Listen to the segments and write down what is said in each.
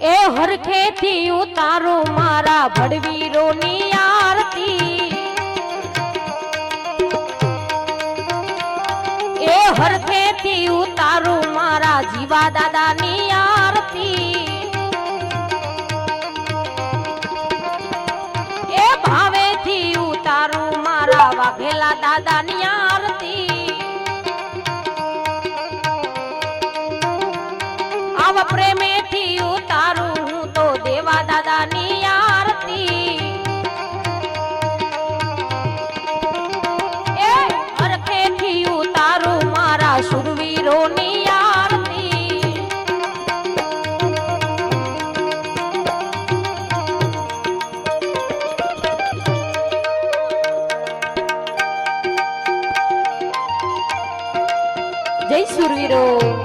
એ હરખેથી ઉતારો મારા ભડવીરોની આરતી. એ હરખેથી ઉતારો મારા જીવા દાદાની આરતી. એ ભાવેથી ઉતારો મારા વાઘેલા દાદાની આરતી. હું તો દેવા દાદાની આરતી. એ હરખેથી ઉતારું મારા શુરવીરોની આરતી. જય સુરવીરો.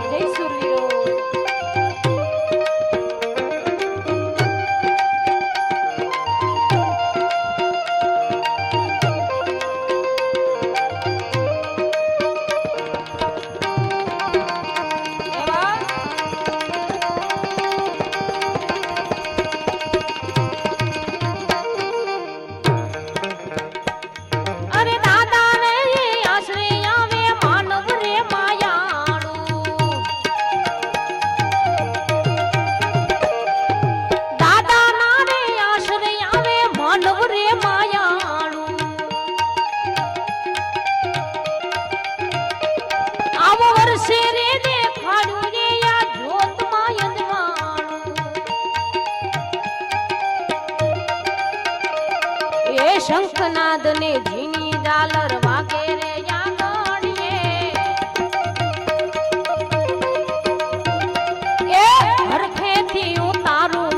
શંખનાદ ને ઝીણી ડાલર વાગે રે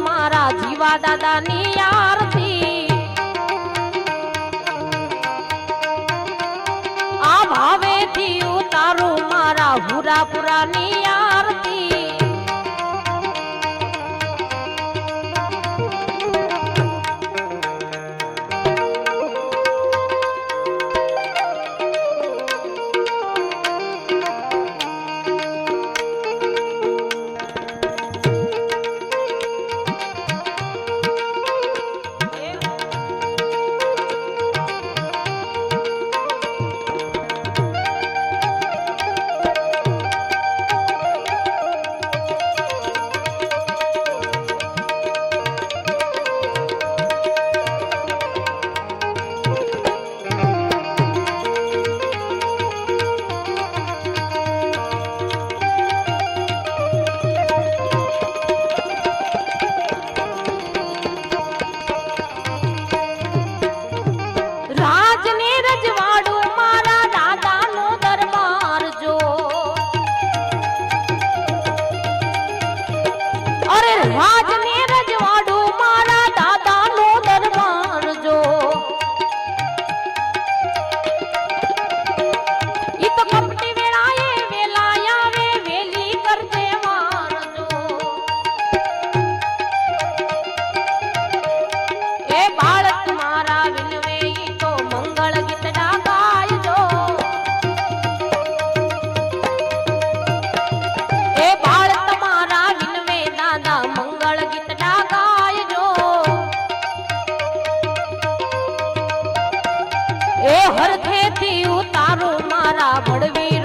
મારા જીવા દાદાની આરતી. આ ભાવેથી ઉતારું મારા હુરાપુરાની આરતી ઉતારું મારા ભડવીરોની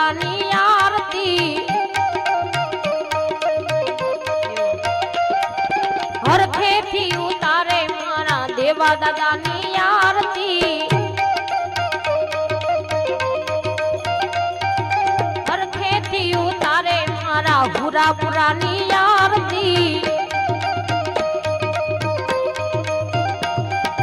રાજાની આરતી. હરખેથી ઉતારે મારા દેવા દાદાની આરતી. હરખેથી ઉતારે મારા હુરા પુરાની આરતી.